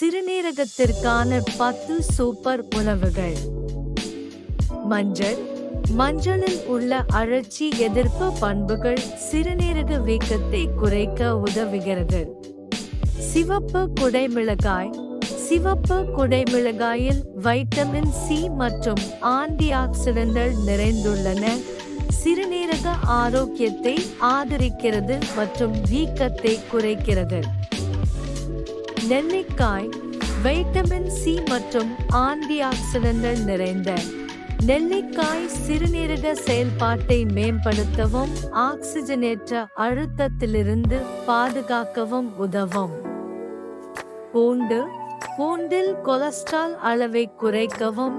சிறுநீரகத்திற்கான பத்து சூப்பர் உணவுகள். மஞ்சள் மஞ்சளில் உள்ள அழற்சி எதிர்ப்பு பண்புகள் சிறுநீரக வீக்கத்தை குறைக்க உதவுகிறது. சிவப்பு குடைமிளகாய் சிவப்பு குடைமிளகாயில் வைட்டமின் சி மற்றும் ஆன்டி ஆக்சிடென்ட்கள் நிறைந்துள்ளன. சிறுநீரக ஆரோக்கியத்தை ஆதரிக்கிறது மற்றும் வீக்கத்தை குறைக்கிறது. நெல்லிக்காய் வைட்டமின் சி மற்றும் ஆன்டி ஆக்சிடென்ட்கள் நிறைந்த நெல்லிக்காய் சிறுநீரக செயல்பாட்டை மேம்படுத்தவும் ஆக்சிஜனேற்ற அழுத்தத்திலிருந்து பாதுகாக்கவும் உதவும். பூண்டு பூண்டில் கொலஸ்ட்ரால் அளவை குறைக்கவும்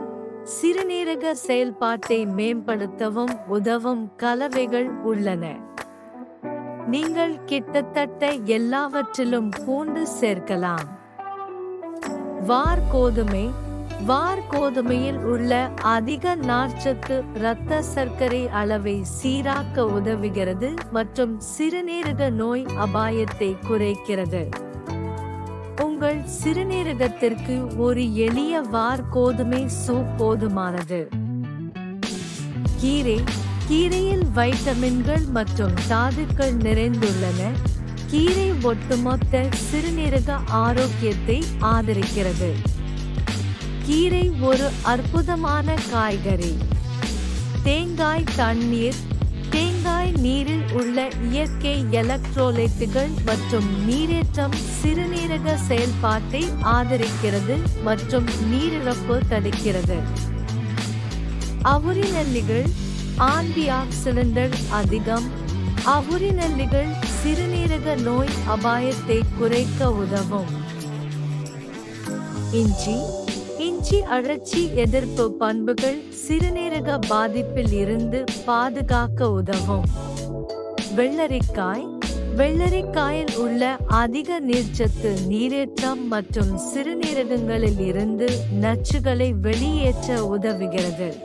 சிறுநீரக செயல்பாட்டை மேம்படுத்தவும் உதவும் கலவைகள் உள்ளன. நீங்கள் கிட்டத்தட்ட எல்லாவற்றிலும் பூண்டு சேர்க்கலாம். வார் கோதுமை வார் கோதுமையில் உள்ள அதிக நார்ச்சத்து இரத்த சர்க்கரை அளவை சீராக்க உதவுகிறது மற்றும் சிறுநீரக நோய் அபாயத்தை குறைக்கிறது. உங்கள் சிறுநீரகத்திற்கு ஒரு எளிய வார் கோதுமை சூப் போதுமானது. கீரை கீரையில் வைட்டமின்கள் மற்றும் தாதுக்கள் நிறைந்துள்ளன. கீரை ஒட்டுமொத்த சிறுநீரக ஆரோக்கியத்தை ஆதரிக்கிறது. கீரை ஒரு அற்புதமான காய்கறி. தேங்காய் தண்ணீர் தேங்காய் நீரில் உள்ள இயற்கை எலக்ட்ரோலைட்டுகள் மற்றும் நீரேற்றம் சிறுநீரக செயல்பாட்டை ஆதரிக்கிறது மற்றும் நீரிழப்பு தடுக்கிறது. அவுரிநெல்லிகள் ஆன்டி ஆக்சிடென்ட்கள் அதிகம். அவுரிநல்லிகள் சிறுநீரக நோய் அபாயத்தை குறைக்க உதவும். இஞ்சி. இஞ்சி அழற்சி எதிர்ப்பு பண்புகள் சிறுநீரக பாதிப்பில் இருந்து பாதுகாக்க உதவும். வெள்ளரிக்காய். வெள்ளரிக்காயில் உள்ள அதிக நீர்ச்சத்து நீரேற்றம் மற்றும் சிறுநீரகங்களில் இருந்து நச்சுகளை வெளியேற்ற உதவுகிறது.